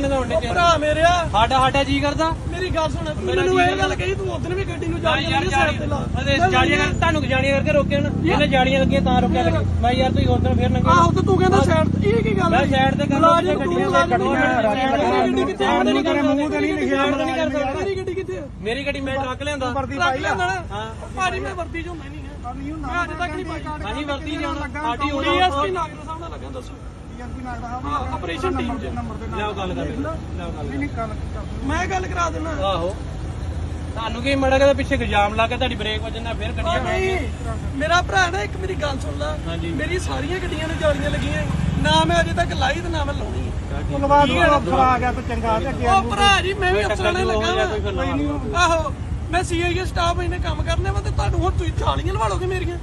ਕਿੰਨੇ ਦਾ ਹੁੰਦੇ ਭਰਾ ਮੇਰਿਆ ਸਾਡਾ ਸਾਡਾ ਜੀ ਕਰਦਾ। ਮੇਰੀ ਗੱਲ ਸੁਣ ਤੂੰ ਮੈਨੂੰ ਇਹ ਗੱਲ ਕਹੀ ਤੂੰ ਉਦੋਂ ਵੀ ਗੱਡੀ ਨੂੰ ਜਾ ਯਾਰ ਯਾਰ ਜਾੜੀਆਂ ਅਦੇ ਜਾੜੀਆਂ ਕਰ ਤੁਹਾਨੂੰ ਜਾੜੀਆਂ ਕਰਕੇ ਰੋਕਿਆ ਨਾ ਇਹਨੇ ਜਾੜੀਆਂ ਲੱਗੀਆਂ ਤਾਂ ਰੋਕਿਆ ਲੱਗੇ। ਮੈਂ ਯਾਰ ਤੁਸੀਂ ਉਧਰ ਫੇਰ ਲੰਗੇ ਆਹੋ ਤੇ ਤੂੰ ਕਹਿੰਦਾ ਸਾਈਡ ਇਹ ਕੀ ਗੱਲ ਮੈਂ ਸਾਈਡ ਤੇ ਕਰ ਮੁਲਾਜ਼ਮ ਗੱਡੀਆਂ ਗੱਡੀ ਕਿੱਥੇ ਆ? ਨਹੀਂ ਕਰ ਮੂੰਹ ਤੇ ਨਹੀਂ ਲਿਖਿਆ ਨਹੀਂ ਕਰ ਸਕਦਾ ਮੇਰੀ ਗੱਡੀ ਕਿੱਥੇ? ਮੇਰੀ ਗੱਡੀ ਮੈਂ ਟਰੱਕ ਲਿਆਂਦਾ ਰੱਖ ਲੈਂਦਾ ਨਾ। ਭਾਜੀ ਮੈਂ ਵਰਦੀ ਚ ਹੀ ਨਹੀਂ ਹੈ ਮੈਂ ਅੱਜ ਤੱਕ ਨਹੀਂ ਪਾਈ। ਅਸੀਂ ਵਰਤੀ ਜਾਣਾ ਸਾਡੀ ਹੋਣੀ ਡੀਐਸਪੀ ਨਾਗਰ ਸਾਹਿਬ ਨਾਲ ਲੱਗਾ ਦੱਸੋ। ਹਾਂ ਆਪਰੇਸ਼ਨ ਟੀਮ ਚ। ਲਿਆਓ ਗੱਲ ਕਰ ਲਿਆਓ ਗੱਲ ਮੈਂ ਗੱਲ ਕਰਾ ਦਿੰਦਾ। ਆਹੋ। ਤੁਹਾਨੂੰ ਕੀ ਮੜਾ ਕੇ ਪਿੱਛੇ ਇਲਜ਼ਾਮ ਲਾ ਕੇ ਤੁਹਾਡੀ ਬ੍ਰੇਕ ਵੱਜਣ ਨਾਲ ਫੇਰ ਉਹ ਗੱਡੀਆਂ ਨਹੀਂ। ਮੇਰਾ ਭਰਾ ਨਾ ਇੱਕ ਮੇਰੀ ਗੱਲ ਸੁਣ ਲੈ। ਹਾਂਜੀ। ਮੇਰੀ ਸਾਰੀਆਂ ਗੱਡੀਆਂ ਨੂੰ ਜਾਲੀਆਂ ਲੱਗੀਆਂ। ਨਾ ਮੈਂ ਅਜੇ ਤੱਕ ਲਾਈ ਤੇ ਨਾ ਮੈਂ ਲਾਉਣੀ। ਹੈ। ਧੰਨਵਾਦ ਉਹ ਅਫਸਰ ਆ ਗਿਆ ਤੇ ਚੰਗਾ ਤੇ ਅੱਗੇ ਉਹ ਭਰਾ ਜੀ ਮੈਂ ਵੀ ਅਫਸਰਾਂ ਨੇ ਲੱਗਾ ਜਾਂ ਕੋਈ ਫਿਰ ਲਾ ਲਓ। ਵਾਂ। ਆਹੋ ਮੈਂ ਸੀਆਈਏ ਸਟਾਫ ਇਹਨੇ ਕੰਮ ਕਰਨੇ ਵਾ ਤੇ ਤੁਹਾਨੂੰ ਹੁਣ ਤੁਸੀਂ ਜਾਲੀਆਂ ਲਵਾ ਲੋਗੇ ਮੇਰੀਆਂ।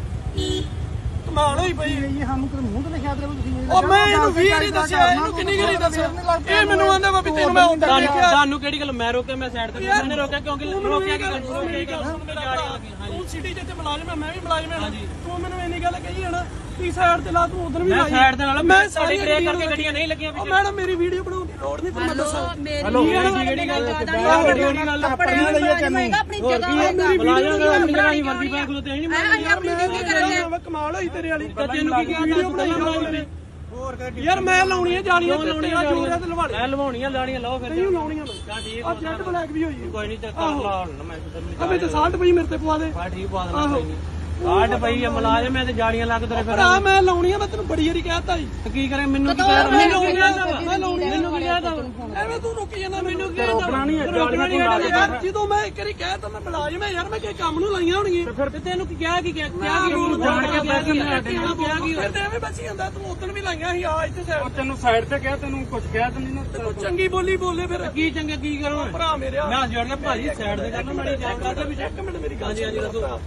ਕਮਾਲ ਹੋਈ ਪਈ। ਇਹ ਸਾਨੂੰ ਕਿਤੇ ਮੂੰਹ ਤੇ ਲਿਖਿਆ ਤੇ ਤੁਸੀਂ ਉਹ ਮੈਂ ਇਹਨੂੰ ਵੀ ਨਹੀਂ ਦੱਸਿਆ ਇਹਨੂੰ ਕਿੰਨੀ ਗਰੀ ਦੱਸਿਆ? ਇਹ ਮੈਨੂੰ ਆਂਦਾ ਵਾ ਵੀ ਤੈਨੂੰ ਮੈਂ ਹੁੰਦਾ ਦੇਖਿਆ। ਤੁਹਾਨੂੰ ਕਿਹੜੀ ਗੱਲ ਮੈਂ ਰੋਕਿਆ ਮੈਂ ਸਾਈਡ ਤੇ ਕਿਸੇ ਨੇ ਰੋਕਿਆ ਕਿਉਂਕਿ ਰੋਕਿਆ ਕਿ ਮੇਰੀ ਗੱਲ ਸੁਣ ਮੇਰਾ ਭਰਾ। ਤੂੰ ਸਿਟੀ ਜਿੱਥੇ ਮੁਲਾਜ਼ਮ ਹੈ ਮੈਂ ਵੀ ਮੁਲਾਜ਼ਮ ਹਾਂ ਤੂੰ ਮੈਨੂੰ ਇੰਨੀ ਗੱਲ ਕਹੀ ਹੈ ਨਾ ਤੀ ਸਾਈਡ ਤੇ ਲਾ ਤੂੰ? ਉਧਰ ਵੀ ਮੈਂ ਲਾਈ। ਸਾਈਡ ਦੇ ਨਾਲ ਮੈਂ ਸਾਡੀ ਬ੍ਰੇਕ ਕਰਕੇ ਗੱਡੀਆਂ ਨਹੀਂ ਲੱਗੀਆਂ ਉਹ ਮੈਡਮ ਮੇਰੀ ਵੀਡੀਓ ਬਣਾਉਣ ਦੀ ਲੋੜ ਨਹੀਂ ਤੁਹਾਨੂੰ ਮੈਂ ਦੱਸਾਂ। ਹਲੋ ਕਿਹੜੀ ਗੱਲ ਕਿਹੜੀ ਗੱਲ ਕੱਪੜਿਆਂ ਲਈਏ ਤੈਨੂੰ ਆਪਣੀ ਜਗ੍ਹਾ ਬੁਲਾਇਆ ਗਿਆ ਆਪਣੀ ਜਗ੍ਹਾ ਹੀ ਵਰਦੀ ਪਾ ਖਲੋਤੇ ਨਹੀਂ ਮੈਂ ਆਪਣੀ ਡਿਊਟੀ ਕਰਨੇ ਮੈਂ ਕਮਾਲ ਹੋਈ ਤੇਰੇ ਵਾਲੀ। ਤੈਨੂੰ ਕੀ ਕਿਹਾ ਵੀਡੀਓ ਬਣਾਈ ਜਾਓ ਮੇਰੀ ਯਾਰ ਮੈਂ ਲਾਉਣੀ ਹੈ ਜਾਲੀਆਂ ਲਾਉਣੀਆਂ ਜੋਰਿਆ ਤੇ ਲਵਾੜੇ ਮੈਂ ਲਵਾਉਣੀਆਂ ਲਾਣੀਆਂ ਲਾਓ ਫਿਰ। ਨਹੀਂ ਲਾਉਣੀਆਂ ਮੈਂ ਚਾ ਠੀਕ ਆ ਜੈਟ ਬਲੈਕ ਵੀ ਹੋਈ ਹੈ ਕੋਈ ਨਹੀਂ ਤੇ ਕਰ ਲਾ ਹੁਣ ਮੈਂ ਅਬੇ ਤੇ ਸਾਲਟ ਪਈ ਮੇਰੇ ਤੇ ਪਵਾ ਦੇ। ਬਾ ਠੀਕ ਪਾ ਦੇਣਾ ਕੋਈ ਨਹੀਂ ਕਾਟ ਪਈ ਆ ਮਲਾਜਮ ਐ ਤੇ ਜਾੜੀਆਂ ਲੱਗ ਤੇਰੇ ਫਿਰ ਭਰਾ ਮੈਂ ਲਾਉਣੀ ਆ ਮੈਂ ਤੈਨੂੰ ਬੜੀ ਵਾਰੀ ਕਹਿਤਾ ਜੀ ਤੇ ਕੀ ਕਰੇ ਮੈਨੂੰ ਕੀ ਕਹਿ ਮੈਂ ਲਾਉਣੀ ਆ ਮੈਂ ਲਾਉਣੀ ਆ ਮੈਨੂੰ ਕੀ ਕਹਿਦਾ ਐਵੇਂ ਤੂੰ ਰੁਕੀ ਜਾਂਦਾ ਮੈਨੂੰ ਕੀ ਰੋਕਣਾ ਨਹੀਂ ਹੈ, ਜਾਲੀਆਂ ਤੂੰ ਲਾ ਦੇ। ਯਾਰ ਜਦੋਂ ਮੈਂ ਇੱਕ ਵਾਰੀ ਕਹਿਤਾ ਮੈਂ ਮੁਲਾਜ਼ਮ ਆ ਯਾਰ ਮੈਂ ਕਿਸੇ ਕੰਮ ਨੂੰ ਲਾਈਆਂ ਹੋਣਗੀਆਂ ਫਿਰ ਤੇ ਤੈਨੂੰ ਕੀ ਕਿਹਾ ਕੀ ਕਿਹਾ? ਕਿਹਾ ਕੀ ਰੂਲ ਜਾਣ ਕੇ ਕਿਹਾ ਕੀ ਕਿਹਾ ਕੀ ਫਿਰ ਤੇ ਐਵੇਂ ਬਚੀ ਜਾਂਦਾ ਤੂੰ ਉਦੋਂ ਵੀ ਲਾਈਆਂ ਸੀ ਆ ਇੱਥੇ ਸਾਈਡ ਤੈਨੂੰ ਸਾਈਡ ਤੇ ਕਿਹਾ ਤੈਨੂੰ ਕੁਝ ਕਿਹਾ ਤੈਨੂੰ ਨਾ ਤੂੰ ਚੰਗੀ ਬੋਲੀ ਬੋਲੇ ਫਿਰ। ਕੀ ਚੰਗਾ ਕੀ ਕਰੂੰ ਭਰਾ ਮੇਰਿਆ। ਮੈਂ ਜੋੜ ਕੇ ਭਾਜੀ ਸਾਈਡ ਤੇ ਕਰਨਾ ਮਾੜੀ ਚੈੱਕ ਕਰਦੇ ਵੀ ਇੱਕ ਮਿੰਟ ਮੇਰੀ ਗੱਲ ਹਾਂਜੀ ਹਾਂਜੀ ਦੱਸੋ।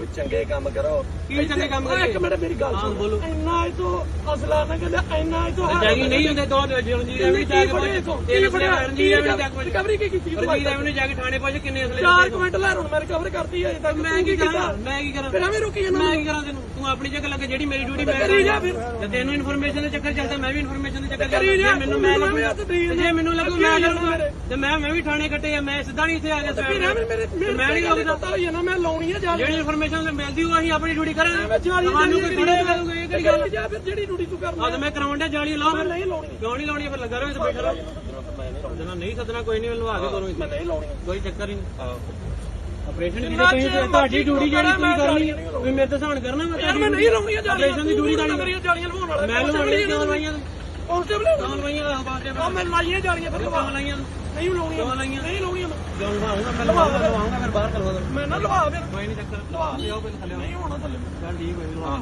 ਕੋਈ ਚੰਗੇ ਕੰਮ ਕਰੋ। ਕੀ ਚੰਗੇ ਕੰਮ ਓਏ, ਇੱਕ ਕਰੀਏ? ਮਿੰਟ ਮੇਰੀ ਗੱਲ ਹਾਂ, ਸੁਣ। ਬੋਲੋ। ਇੰਨਾ ਇਹ ਤੋਂ ਅਸਲਾ ਨਾ ਕਹਿੰਦੇ ਇੰਨਾ ਇਹ ਤੋਂ ਜਾਗੀ ਨਹੀਂ ਹੁੰਦੇ ਦੋ ਜਿਉਂ ਜੀ ਰੈਵਨੀ ਜਾ ਕੇ ਪਹੁੰਚ ਤਿੰਨ ਫੜੇ ਰਣਜੀਤ ਰੈਵਨੀ ਜਾ ਕੇ ਰਿਕਵਰੀ ਕੀ ਕੀਤੀ? ਤੂੰ ਰੈਵਨੀ ਜਾ ਕੇ ਥਾਣੇ ਪਹੁੰਚ ਕਿੰਨੇ ਅਸਲੇ ਚਾਰ ਕਮੈਂਟ ਲੈ ਹੁਣ ਮੈਂ ਰਿਕਵਰ ਕਰਤੀ ਹੈ ਤੱਕ ਮੈਂ ਕੀ ਕਰਾਂ? ਮੈਂ ਕੀ ਕਰਾਂ? ਫਿਰ ਐਵੇਂ ਰੁਕੀ ਜਾਂਦਾ ਮੈਂ ਕੀ ਕਰਾਂ ਤੈਨੂੰ? ਤੂੰ ਆਪਣੀ ਜਗ੍ਹਾ ਲੱਗੇ ਜਿਹੜੀ ਮੇਰੀ ਡਿਊਟੀ ਮੈਂ ਕਰੀ ਜਾ ਫਿਰ। ਤੇ ਤੈਨੂੰ ਇਨਫੋਰਮੇਸ਼ਨ ਦੇ ਚੱਕਰ ਚੱਲਦਾ ਮੈਂ ਵੀ ਇਨਫੋਰਮੇਸ਼ਨ ਦੇ ਚੱਕਰ ਕਰੀ ਚੱਲਦਾ। ਜਾ, ਜੇ ਮੈਨੂੰ ਮੈਂ ਲੱਗੂ ਤੇ ਜੇ ਮੈਨੂੰ ਲੱਗੂ ਮੈਂ ਮੇਰੇ। ਤੇ ਮੈਂ ਮੈਂ ਵੀ ਥਾਣੇ ਕੱਟੇ ਆ ਮੈਂ ਸਿੱਧਾ ਨਹੀਂ ਇੱਥੇ ਆ ਗਿਆ ਤੇ ਮੈਂ ਨਹੀਂ ਲੱਗਦਾ ਪਤਾ ਹੋਈ ਨਾ ਮੈਂ ਲਾਉਣੀ ਹੈ ਜਾ ਜਿਹੜੀ ਇਨਫੋਰਮੇਸ਼ਨ ਮਿਲਦੀ ਉਹ ਅਸੀਂ ਆਪਣੀ ਡਿਊਟੀ ਕਰਾਂਗੇ। ਤੁਹਾਨੂੰ ਕੋਈ ਥੋੜਾ ਕਰੂਗਾ ਇਹ ਕਿਹੜੀ ਗੱਲ ਜਾ ਫਿਰ ਜਿਹੜੀ ਡਿਊਟੀ ਤੂੰ ਕਰਨਾ ਆ। ਤੇ ਮੈਂ ਕਰਾਉਣ ਡਿਆ ਜਾਲੀ ਲਾਓ ਫਿਰ। ਨਹੀਂ ਲਾਉਣੀ। ਕਿਉਂ ਨਹੀਂ ਲਾਉਣੀ ਫਿਰ ਲੱਗਾ ਰਹੋ ਇੱਥੇ ਬੈਠਾ ਰਹੋ ਸੱਦਣਾ ਨਹੀਂ ਸੱਦਣਾ ਕੋਈ ਨਹੀਂ ਲਵਾ ਕੇ ਕਰੋ ਮੈਂ ਨਹੀਂ ਲਾਉਣੀ। ਕੋਈ ਚੱਕਰ ਨਹੀਂ। ਆਪਰੇਸ਼ਨ ਦੀ ਤੁਸੀਂ ਤੁਹਾਡੀ ਡਿਊਟੀ ਜਿਹੜੀ ਤੁਸੀਂ ਕਰਨੀ ਹੈ ਤੁਸੀਂ ਮੇਰੇ ਤੇ ਸਹਾਨ ਕਰਨਾ ਮੈਂ ਯਾਰ ਮੈਂ ਨਹੀਂ ਲਾਉਣੀ ਜਾਲੀਆਂ ਆਪਰੇਸ਼ਨ ਦੀ ਡਿਊਟੀ ਤੁਹਾਡੀ ਮੇਰੀਆਂ ਜਾਲੀਆਂ ਲਵਾਉਣ ਵਾਲਾ? ਮੈਂ ਲਵਾਉਣੀ ਲਵਾਈਆਂ? ਕਾਂਸਟੇਬਲ ਕਿਉਂ ਲਵਾਈਆਂ ਆ ਬਾਤੇ ਆ ਮੈਂ ਲਾਈਆਂ ਜਾਲੀਆਂ ਫਿਰ ਲਵਾ। ਲਾਈਆਂ। ਨਹੀਂ ਲਾਉਣੀਆਂ। ਨਹੀਂ ਲਾਉਣੀਆਂ ਮੈਂ। ਲਵਾਉਂਗਾ ਮੈਂ ਲਵਾਉਂਗਾ ਫਿਰ। ਬਾਹਰ ਕਰਵਾ ਦੋ ਮੈਂ ਨਾ ਲਵਾ ਫਿਰ। ਕੋਈ ਨਹੀਂ ਚੱਕਰ। ਲਵਾ। ਲਿਓ ਪਹਿਲੇ ਥੱਲੇ ਨਹੀਂ ਹੋਣਾ ਥੱਲੇ। ਚੱਲ ਠੀਕ ਹੋਈ ਲਵਾ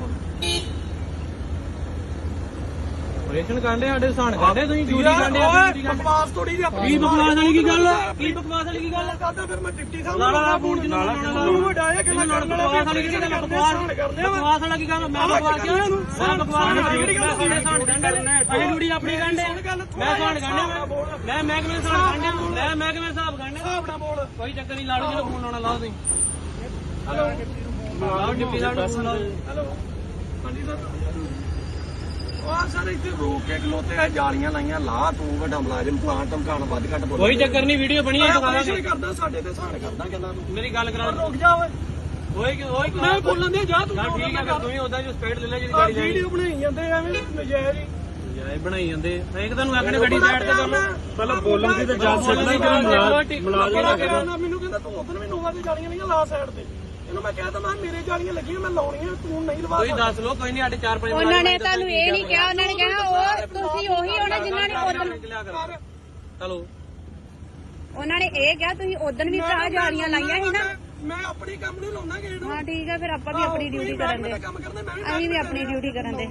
ਆਪਰੇਸ਼ਨ ਕਾਂਡੇ ਸਾਡੇ ਸਹਾਨ ਕਾਂਡੇ ਤੁਸੀਂ ਡਿਊਟੀ ਕਾਂਡੇ ਓਏ ਬਕਵਾਸ ਥੋੜੀ ਜਿਹੀ ਆਪਣੀ। ਕੀ ਬਕਵਾਸ ਵਾਲੀ ਕੀ ਗੱਲ ਆ? ਕੀ ਬਕਵਾਸ ਵਾਲੀ ਕੀ ਗੱਲ ਆ? ਕਰਦਾ ਫਿਰ ਮੈਂ ਡਿਪਟੀ ਸਾਹਿਬ ਲਾਲਾ ਦਾ ਫੋਨ ਜਿੰਨਾ ਲਾਲਾ ਤੂੰ ਵੱਡਾ ਹੈ ਕਿੰਨਾ ਕਰਨ ਵਾਲਾ ਬਕਵਾਸ ਵਾਲੀ ਕੀ ਗੱਲ? ਬਕਵਾਸ ਕਰਦੇ ਬਕਵਾਸ ਵਾਲਾ ਕੀ ਗੱਲ? ਮੈਂ ਬਕਵਾਸ ਕਿਉਂ ਮੈਂ ਬਕਵਾਸ ਨਹੀਂ ਕਿਹੜੀ ਗੱਲ ਮੈਂ ਸਾਨ ਗੰਢੇ ਅਸੀਂ ਡਿਊਟੀ ਆਪਣੀ ਗੰਢੇ ਮੈਂ ਸਾਨ ਗੰਢੇ ਮੈਂ ਮੈਂ ਕਿਵੇਂ ਸਾਨ ਗੰਢੇ ਮੈਂ ਮੈਂ ਕਿਵੇਂ ਹਿਸਾਬ ਗੰਢੇ ਆਪਣਾ ਬੋਲ। ਕੋਈ ਚੱਕਰ ਨਹੀਂ ਲਾੜੂ ਜਿਹੜਾ ਫੋਨ ਲਾਉਣਾ ਲਾਓ ਤੁਸੀਂ। ਹੈਲੋ। ਡਿਪਟੀ ਸਾਹਿਬ ਨੂੰ ਫੋਨ ਲਾਓ। ਹੈਲੋ। ਹਾਂਜੀ ਸਰ। ਆ ਸਰ ਇੱਥੇ ਰੋਕ ਕੇ ਖਲੋਤੇ ਆ ਜਾਲੀਆਂ ਲਾਈਆਂ ਲਾ ਤੂੰ ਵੱਡਾ ਮੁਲਾਜ਼ਮ ਪਲਾਂਟ ਧਮਕਾਣ ਵੱਧ ਘੱਟ ਬੋਲ ਕੋਈ ਚੱਕਰ ਨਹੀਂ ਵੀਡੀਓ ਬਣੀ ਹੈ ਆਪਰੇਸ਼ਨ ਕਰਦਾ ਸਾਡੇ ਤੇ ਸਾਨ ਕਰਦਾ ਕਹਿੰਦਾ ਤੂੰ। ਮੇਰੀ ਗੱਲ ਕਰਾ। ਰੁਕ ਜਾ ਓਏ। ਓਏ ਓਏ ਮੈਂ ਬੋਲਣ ਦੇ ਜਾ ਤੂੰ ਠੀਕ ਹੈ ਫਿਰ ਤੂੰ ਹੀ ਉਦਾਂ ਜੋ ਸਪੀਡ ਲੈ ਲੈ ਜਿਹੜੀ ਗਾੜੀ ਵੀਡੀਓ ਬਣਾਈ ਜਾਂਦੇ ਐਵੇਂ ਨਜਾਇਜ਼ ਇਹ ਬਣਾਈ ਜਾਂਦੇ ਇੱਕ ਤੁਹਾਨੂੰ ਆਖਣੇ ਗੱਡੀ ਸਾਈਡ ਤੇ ਕਰ ਲਓ ਪਹਿਲਾਂ ਬੋਲਣ ਦੀ ਤੇ ਜੱਜ ਸਕਦਾ ਹੀ ਮੁਲਾਜ਼ਮ ਕਹਿੰਦਾ ਮੈਨੂੰ ਕਹਿੰਦਾ ਤੂੰ ਉਧਰ ਵੀ ਨੋਵਾ ਦੀ ਜਾਲੀਆਂ ਨਹੀਂ ਲਾ ਸਾਈਡ ਤੇ। ਇਹਨੂੰ ਮੈਂ ਕਹਿ ਮੇਰੇ ਜਾਲੀਆਂ ਲੱਗੀਆਂ ਮੈਂ ਲਾਉਣੀਆਂ ਤੂੰ ਨਹੀਂ ਲਵਾ ਕੋਈ ਦੱਸ ਲੋ ਕੋਈ ਨਹੀਂ ਸਾਡੇ 4-5 ਉਹਨਾਂ ਨੇ ਤੁਹਾਨੂੰ ਇਹ ਨਹੀਂ ਕਿਹਾ ਉਹਨਾਂ ਨੇ ਕਿਹਾ ਉਹ ਤੁਸੀਂ ਉਹੀ ਹੋਣਾ ਜਿਨ੍ਹਾਂ ਨੇ ਉਦੋਂ ਚਲੋ ਉਹਨਾਂ ਨੇ ਇਹ ਕਿਹਾ ਤੁਸੀਂ ਉਦੋਂ ਵੀ ਭਰਾ ਜਾਲੀਆਂ ਲਾਈਆਂ ਸੀ ਨਾ। ਮੈਂ ਆਪਣੀ ਕੰਮ ਨੂੰ ਲਾਉਣਾ ਗੇੜ ਹਾਂ ਠੀਕ ਹੈ ਫਿਰ ਆਪਾਂ ਵੀ ਆਪਣੀ ਡਿਊਟੀ ਕਰਨ ਦੇ। ਕੰਮ ਕਰਨਾ ਮੈਂ ਵੀ ਅਸੀਂ ਵੀ ਆਪਣੀ ਡਿਊਟੀ ਕਰਨ ਦੇ।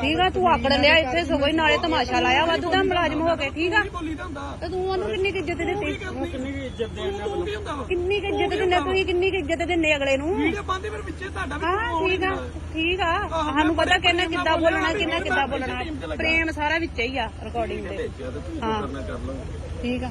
ਠੀਕ ਆ ਤੂੰ ਆਕੜ ਲਿਆ ਇੱਥੇ ਸਗੋਂ ਹੀ ਨਾਲੇ ਤਮਾਸ਼ਾ ਲਾਇਆ ਵਾਧੂ ਦਾ ਮੁਲਾਜ਼ਮ ਹੋ ਕੇ ਠੀਕ ਆ? ਤੇ ਤੂੰ ਉਹਨੂੰ ਕਿੰਨੀ ਇੱਜ਼ਤ ਦਿੱਤੀ? ਕਿੰਨੀ ਵੀ ਇੱਜ਼ਤ ਦੇਣਾ ਤੂੰ ਕਿੰਨੀ ਕੁ ਇੱਜ਼ਤ ਦਿੰਦੇ ਤੁਸੀਂ ਕਿੰਨੀ ਕੁ ਇੱਜ਼ਤ ਦਿੰਦੇ ਅਗਲੇ ਨੂੰ? ਵੀਡੀਓ ਪਾਉਂਦੇ ਫਿਰ ਵਿੱਚੇ ਤੁਹਾਡਾ ਵੀ ਹਾਂ ਠੀਕ ਆ ਠੀਕ ਆ। ਸਾਨੂੰ ਪਤਾ ਕਿੰਨਾ ਕਿੱਦਾਂ ਬੋਲਣਾ ਕਿੰਨਾ ਕਿੱਦਾਂ ਬੋਲਣਾ। ਪ੍ਰੇਮ ਸਾਰਾ ਵਿੱਚ ਹੀ ਆ ਰਿਕਾਰਡਿੰਗ ਦੇ। ਹਾਂ। ਠੀਕ ਆ।